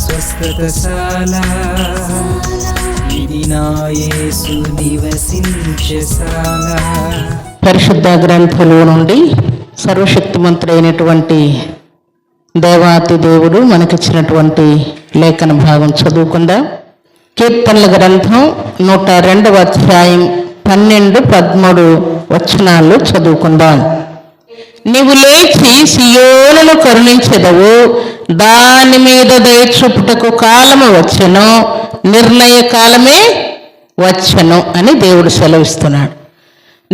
స్వస్థతశాల. ఇది నా యేసు నివసించశాల పరిశుద్ధ గ్రంథంలో నుండి సర్వశక్తిమంతుడైనటువంటి దేవాతి దేవుడు మనకిచ్చినటువంటి లేఖన భాగం చదువుకుందాం. కీర్తనల గ్రంథం నూట రెండవ అధ్యాయం పన్నెండు పదమూడు వచనాలు చదువుకుందాం. నీవు లేచి సియోలను కరుణించెదవు. దాని మీద దయచూపుటకు కాలము వచ్చెను నిర్ణయ కాలమే వచ్చెను అని దేవుడు సెలవిస్తున్నాడు.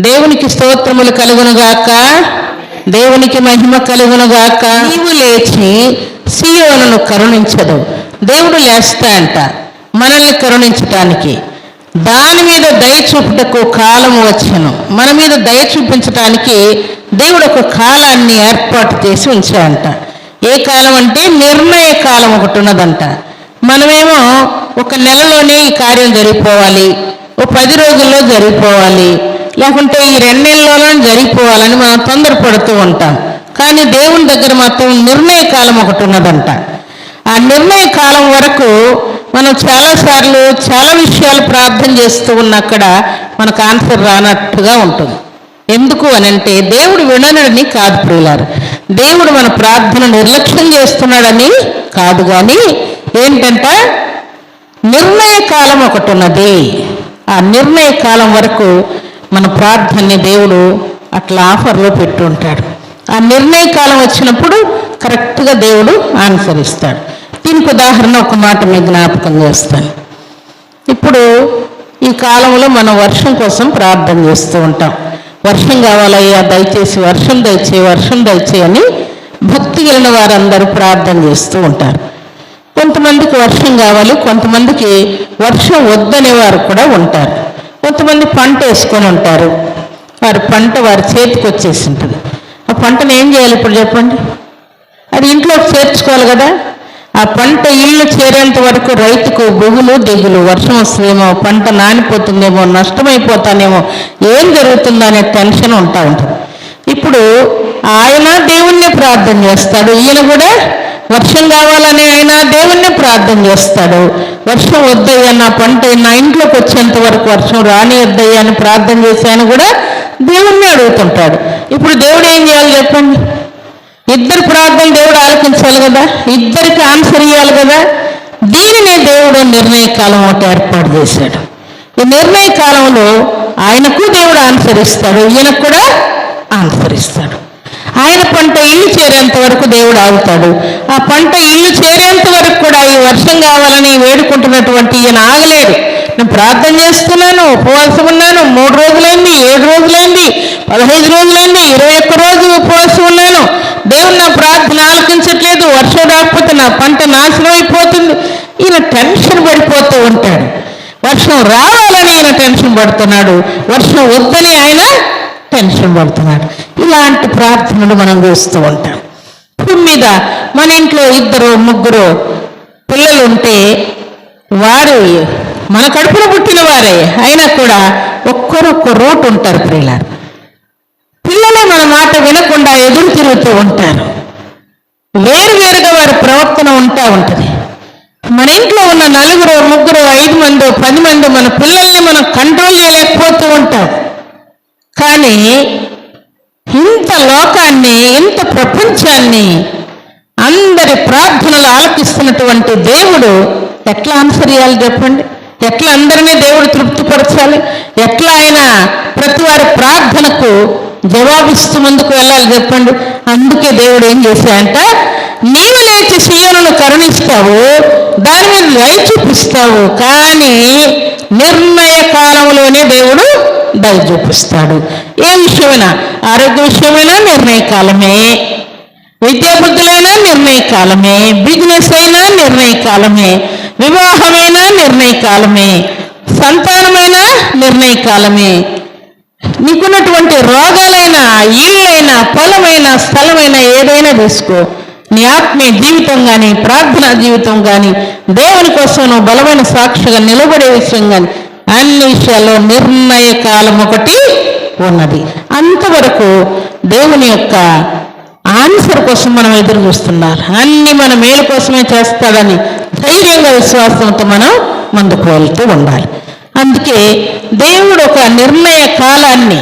దేవునికి స్తోత్రములు కలుగునుగాక దేవునికి మహిమ కలుగునుగాక. నీవు లేచి సీయోను కరుణించదు. దేవుడు లేస్తా అంట మనల్ని కరుణించటానికి. దాని మీద దయ చూపుటకు కాలం వచ్చను మన మీద దయ చూపించటానికి దేవుడు ఒక కాలాన్ని ఏర్పాటు చేసి ఉంచాడంట. ఏ కాలం అంటే నిర్ణయ కాలం ఒకటి ఉన్నదంట. మనమేమో ఒక నెలలోనే ఈ కార్యం జరిగిపోవాలి ఓ పది రోజుల్లో జరిగిపోవాలి లేకుంటే ఈ రెండు నెలల్లో జరిగిపోవాలని మనం తొందరపడుతూ ఉంటాం. కానీ దేవుని దగ్గర మాత్రం నిర్ణయ కాలం ఒకటి ఉన్నదంట. ఆ నిర్ణయ కాలం వరకు మనం చాలాసార్లు చాలా విషయాలు ప్రార్థన చేస్తూ ఉన్నక్కడ మనకు ఆన్సర్ రానట్టుగా ఉంటుంది. ఎందుకు అని అంటే దేవుడు విననుడిని కాదు ప్రియులారు. దేవుడు మన ప్రార్థన నిర్లక్ష్యం చేస్తున్నాడని కాదు కానీ ఏంటంట? నిర్ణయ కాలం ఒకటి ఉన్నది ఆ నిర్ణయ కాలం వరకు మన ప్రార్థనని దేవుడు అట్లా ఆఫర్లో పెట్టుంటాడు. ఆ నిర్ణయ కాలం వచ్చినప్పుడు కరెక్ట్గా దేవుడు ఆన్సర్ ఇస్తాడు దీనికి ఉదాహరణ ఒక మాట మీ జ్ఞాపకం చేస్తాను. ఇప్పుడు ఈ కాలంలో మనం వర్షం కోసం ప్రార్థన చేస్తూ ఉంటాం. వర్షం కావాలయ్యా దయచేసి వర్షం దయచే వర్షం దయచే అని భక్తి కలిగిన వారందరూ ప్రార్థన చేస్తూ ఉంటారు. కొంతమందికి వర్షం కావాలి కొంతమందికి వర్షం వద్దనే వారు కూడా ఉంటారు. కొంతమంది పంట వేసుకొని ఉంటారు. వారి పంట వారి చేతికి వచ్చేసి ఉంటుంది. ఆ పంటను ఏం చేయాలి ఇప్పుడు చెప్పండి? అది ఇంట్లోకి చేర్చుకోవాలి కదా? ఆ పంట ఇల్లు చేరేంత వరకు రైతుకు బుగులు దిగులు వర్షం వస్తుందేమో పంట నానిపోతుందేమో నష్టమైపోతానేమో ఏం జరుగుతుందో అనే టెన్షన్ ఉంటా ఉంటుంది. ఇప్పుడు ఆయన దేవుణ్ణి ప్రార్థన చేస్తాడు ఈయన కూడా వర్షం కావాలని ఆయన దేవుణ్ణి ప్రార్థన చేస్తాడు. వర్షం వద్దయ్యా నా పంట నా ఇంట్లోకి వచ్చేంత వరకు వర్షం రాని వద్దయ్యా అని ప్రార్థన చేసి ఆయన కూడా దేవుణ్ణి అడుగుతుంటాడు. ఇప్పుడు దేవుడు ఏం చేయాలి చెప్పండి? ఇద్దరు ప్రార్థన దేవుడు ఆలకించాలి కదా? ఇద్దరికి ఆన్సర్ ఇవ్వాలి కదా? దీనినే దేవుడు నిర్ణయ కాలం ఒకటి ఏర్పాటు చేశాడు. ఈ నిర్ణయ కాలంలో ఆయనకు దేవుడు ఆన్సర్ ఇస్తాడు ఈయనకు కూడా ఆన్సర్ ఇస్తాడు. ఆయన పంట ఇల్లు చేరేంత వరకు దేవుడు ఆగుతాడు. ఆ పంట ఇల్లు చేరేంత వరకు కూడా ఈ వర్షం కావాలని వేడుకుంటున్నటువంటి ఈయన ఆగలేడు నేను ప్రార్థన చేస్తున్నాను ఉపవాసం ఉన్నాను మూడు రోజులైంది ఏడు రోజులైంది పదహైదు రోజులు ఇరవై ఒక్క రోజు ఉపవాసం ఉన్నాను దేవుడు నా ప్రార్థన ఆలకించట్లేదు వర్షం రాకపోతే నా పంట నాశనం అయిపోతుంది ఈయన టెన్షన్ పడిపోతూ ఉంటాడు వర్షం రావాలని ఈయన టెన్షన్ పడుతున్నాడు. వర్షం వద్దని ఆయన టెన్షన్ పడుతున్నాడు. ఇలాంటి ప్రార్థనలు మనం చూస్తూ ఉంటాం. భూమి మీద మన ఇంట్లో ఇద్దరు ముగ్గురు పిల్లలు ఉంటే వారు మన కడుపున పుట్టిన వారే. అయినా కూడా ఒక్కరొక్క రోటు ఉంటారు పిల్లలు పిల్లలే మన మాట వినకుండా ఎదురు తిరుగుతూ ఉంటారు. వేరువేరుగా వారి ప్రవర్తన ఉంటా ఉంటుంది. ఉన్న నలుగురు ముగ్గురు ఐదు మంది పది మంది మన పిల్లల్ని మనం కంట్రోల్ చేయలేకపోతూ ఉంటాం. కానీ ఇంత లోకాన్ని ఇంత ప్రపంచాన్ని అందరి ప్రార్థనలు ఆలకిస్తున్నటువంటి దేవుడు ఎట్లా ఆన్సర్ చేయాలి చెప్పండి? ఎట్లా అందరినీ దేవుడు తృప్తిపరచాలి? ఎట్లా ఆయన ప్రతి వారి ప్రార్థనకు జవాబిస్తూ ముందుకు వెళ్ళాలి చెప్పండి? అందుకే దేవుడు ఏం చేశాయంట నీవు లేచి సీయోను కరుణిస్తావో దాని మీద దయ చూపిస్తావు కానీ నిర్ణయ కాలంలోనే దేవుడు దయ చూపిస్తాడు ఏ విషయమైనా ఆరోగ్య విషయమైనా నిర్ణయ కాలమే. విద్యాబుద్ధులైనా నిర్ణయ కాలమే. బిజినెస్ అయినా నిర్ణయ కాలమే. వివాహమైనా నిర్ణయ కాలమే. సంతానమైనా నిర్ణయ కాలమే. నీకున్నటువంటి రోగాలైనా ఇళ్ళైనా పొలమైనా స్థలమైనా ఏదైనా తీసుకో నీ ఆత్మీయ జీవితం కానీ ప్రార్థనా జీవితం కానీ దేవుని కోసం నువ్వు బలమైన సాక్షిగా నిలబడే విషయం కానీ అన్ని విషయాల్లో నిర్ణయ కాలం ఒకటి ఉన్నది. అంతవరకు దేవుని యొక్క ఆన్సర్ కోసం మనం ఎదురు చూస్తున్నారు. అన్ని మన మేలు కోసమే చేస్తాడని ధైర్యంగా విశ్వాసంతో మనం ముందుకు వెళ్తూ ఉండాలి. అందుకే దేవుడు ఒక నిర్ణయ కాలాన్ని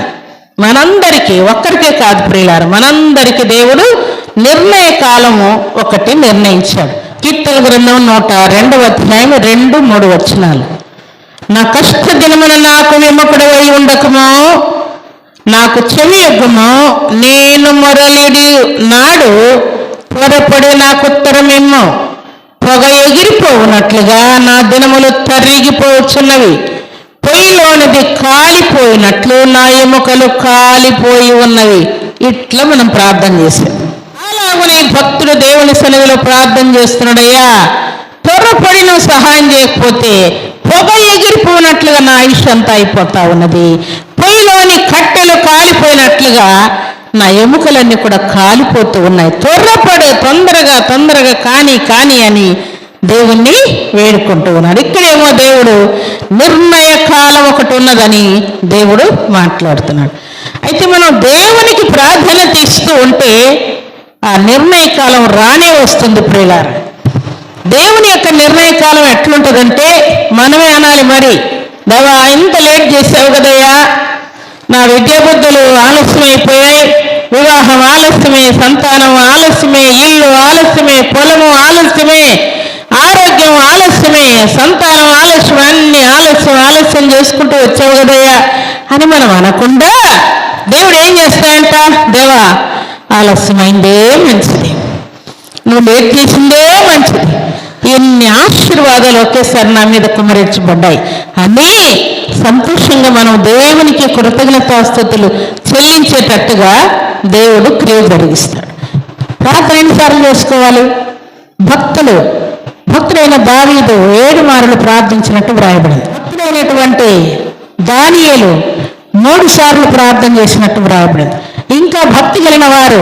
మనందరికీ ఒక్కరికే కాదు ప్రియులారు మనందరికీ దేవుడు నిర్ణయ కాలము ఒకటి నిర్ణయించాడు. కీర్తన గ్రంథం నూట రెండవ అధ్యాయం రెండు మూడు వచనాలు. నా కష్ట దినమున నాకు విముఖుడవై ఉండకమో నాకు చెవి యొక్కమో నేను మొరలిడి నాడు త్వరపడి నాకు ఉత్తరమేమో పొగ ఎగిరిపోవునట్లుగా నా దినములు తరిగిపోవచ్చున్నవి పొయ్యిలోనిది కాలిపోయినట్లు నా ఎముకలు కాలిపోయి ఉన్నవి. ఇట్లా మనం ప్రార్థన చేసాం నీ భక్తుడు దేవుని సన్నిధిలో ప్రార్థన చేస్తున్నాడయ్యా. త్వరపడి నువ్వు సహాయం చేయకపోతే పొగ ఎగిరిపోయినట్లుగా నా ఆయుష్ అంతా అయిపోతా ఉన్నది. పొయ్యిలోని కట్టెలు కాలిపోయినట్లుగా నా ఎముకలన్నీ కూడా కాలిపోతూ ఉన్నాయి. త్వరపడు తొందరగా తొందరగా కానీ కాని అని దేవుణ్ణి వేడుకుంటూ ఉన్నాడు. ఇక్కడేమో దేవుడు నిర్ణయ కాలం ఒకటి ఉన్నదని దేవుడు మాట్లాడుతున్నాడు. అయితే మనం దేవునికి ప్రాధాన్యత ఇస్తూ ఉంటే ఆ నిర్ణయ కాలం రానే వస్తుంది ప్రియులారా. దేవుని యొక్క నిర్ణయ కాలం ఎట్లుంటుందంటే మనమే అనాలి మరి. దేవా ఇంత లేట్ చేసావు కదయ్యా. నా విద్యాబుద్ధులు ఆలస్యమైపోయాయి. వివాహం ఆలస్యమే సంతానం ఆలస్యమే ఇల్లు ఆలస్యమే పొలము ఆలస్యమే ఆరోగ్యం ఆలస్యమే సంతానం ఆలస్యం అన్ని ఆలస్యం ఆలస్యం చేసుకుంటూ వచ్చావు కదయ్యా అని మనం అనకుండా దేవుడు ఏం చేస్తాయంట దేవా ఆలస్యమైందే మంచిది. నువ్వు లేట్ చేసిందే మంచిది. ఎన్ని ఆశీర్వాదాలు ఒకేసారి నా మీద కుమరించబడ్డాయి అని సంతోషంగా మనం దేవునికి కృతజ్ఞతాస్థుతులు చెల్లించేటట్టుగా దేవుడు క్రియ జరిగిస్తాడు. ప్రార్థన ఎన్నిసార్లు చేసుకోవాలి. భక్తులు భక్తుడైన దావీదు ఏడు మారులు ప్రార్థించినట్టు వ్రాయబడింది. భక్తుడైనటువంటి దానియేలు మూడు సార్లు ప్రార్థన చేసినట్టు వ్రాయబడింది. ఇంకా భక్తి కలిగిన వారు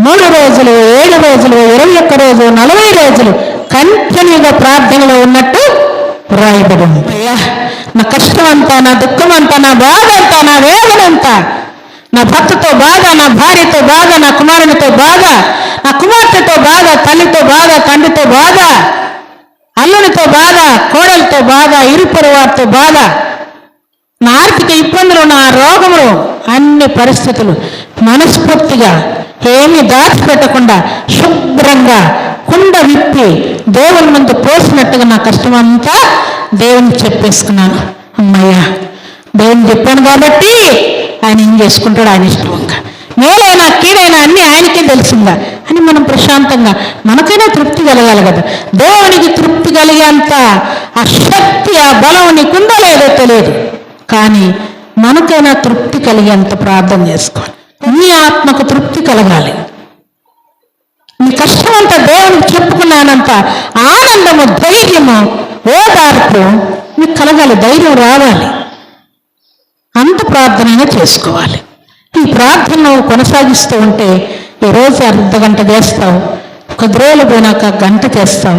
మూడు రోజులు ఏడు రోజులు ఇరవై ఒక్క రోజు నలభై రోజులు కంటిన్యూగా ప్రార్థనలో ఉన్నట్టు రాయబడింది అయ్యా నా కష్టం అంతా నా దుఃఖం అంతా నా బాధ అంతా నా వేదన అంతా నా భర్తతో బాధ నా భార్యతో బాధ నా కుమారునితో బాధ నా కుమార్తెతో బాధ తల్లితో బాధ తండ్రితో బాధ అల్లునితో బాధ కోడలతో బాధ ఇరుపొరవారితో బాగా బాధ నా ఆర్థిక ఇబ్బందులు నా రోగములు అన్ని పరిస్థితులు మనస్ఫూర్తిగా ఏమీ దాచిపెట్టకుండా శుభ్రంగా కుండ విప్పి దేవుని ముందు పోసినట్టుగా నా కష్టమంతా దేవునికి చెప్పేసుకున్నాను. అమ్మయ్యా దేవుని చెప్పాను కాబట్టి ఆయన ఏం చేసుకుంటాడు ఆయన ఇష్టం ఇంకా. మేలైనా కీడైనా అన్ని ఆయనకే తెలిసిందా? అని మనం ప్రశాంతంగా మనకైనా తృప్తి కలగాలి కదా. దేవునికి తృప్తి కలిగేంత ఆ శక్తి ఆ బలం నీకుందో లేదో తెలియదు. కానీ మనకైనా తృప్తి కలిగేంత ప్రార్థన చేసుకోవాలి. నీ ఆత్మకు తృప్తి కలగాలి. నీ కష్టం అంతా దేవునికి చెప్పుకున్నానంత ఆనందము ధైర్యము ఓదార్పు నీకు కలగాలి ధైర్యం రావాలి. అంత ప్రార్థనైనా చేసుకోవాలి. ఈ ప్రార్థన నువ్వు కొనసాగిస్తూ ఉంటే ఈరోజు అర్ధ గంట చేస్తావు ఒక రోజులు పోయినాక గంట చేస్తావు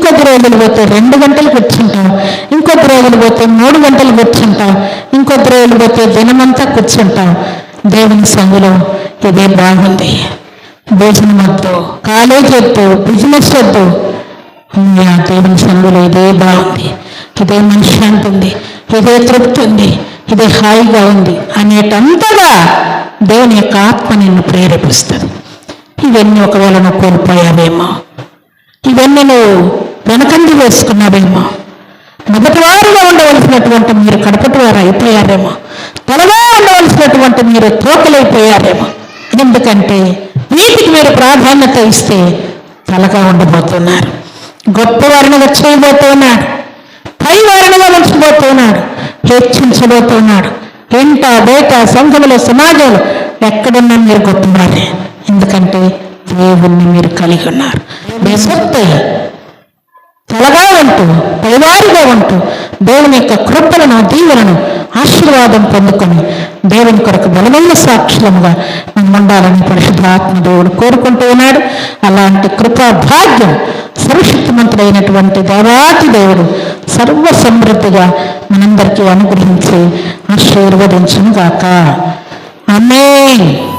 ఇంకొద్ది రోజులు పోతే రెండు గంటలు కూర్చుంటావు ఇంకొద్ది రోజులు పోతే మూడు గంటలు కూర్చుంటావు ఇంకొద్ది రోజులు పోతే దినమంతా కూర్చుంటాం దేవుని సంగులో ఇదే బాగుంది. భోజనం వద్దు కాలేజ్ వద్దు బిజినెస్ వద్దు. దేవుని సందులో ఇదే బాగుంది. ఇదే మనశ్శాంతి ఉంది ఇదే తృప్తి ఉంది ఇదే హాయిగా ఉంది అనేటంతగా దేవుని యొక్క ఆత్మ నిన్ను ప్రేరేపిస్తుంది. ఇవన్నీ ఒకవేళ నువ్వు కోల్పోయావేమో ఇవన్నీ నువ్వు వెనకండి వేసుకున్నావేమో మొదటి వారుగా ఉండవలసినటువంటి మీరు కడపటి వారు అయిపోయారేమో తలగా ఉండవలసినటువంటి మీరు తోకలైపోయారేమో? ఎందుకంటే వీటికి మీరు ప్రాధాన్యత ఇస్తే తలగా ఉండబోతున్నారు. గొప్పవారినిగా చేయబోతున్నాడు పైవారినిగా ఉంచబోతున్నాడు హెచ్చించబోతున్నాడు ఇంట బయట సంఘములో సమాజంలో ఎక్కడున్నా మీరు గొప్పవారే. ఎందుకంటే దేవుణ్ణి మీరు కలిగి ఉన్నారు. మీ సొత్తయ్య తలగా ఉంటూ పైవారిగా ఉంటూ దేవుని యొక్క కృపలను దీవులను ఆశీర్వాదం పొందుకొని దేవుని కొరకు బలమైన సాక్షులముగా మనం ఉండాలని పరిశుద్ధాత్మ దేవుడు కోరుకుంటూ ఉన్నాడు. అలాంటి కృపా భాగ్యం సర్వశక్తిమంతుడైనటువంటి దేవాతి దేవుడు సర్వ సమృద్ధిగా మనందరికీ అనుగ్రహించి ఆశీర్వదించును గాక ఆమేన్.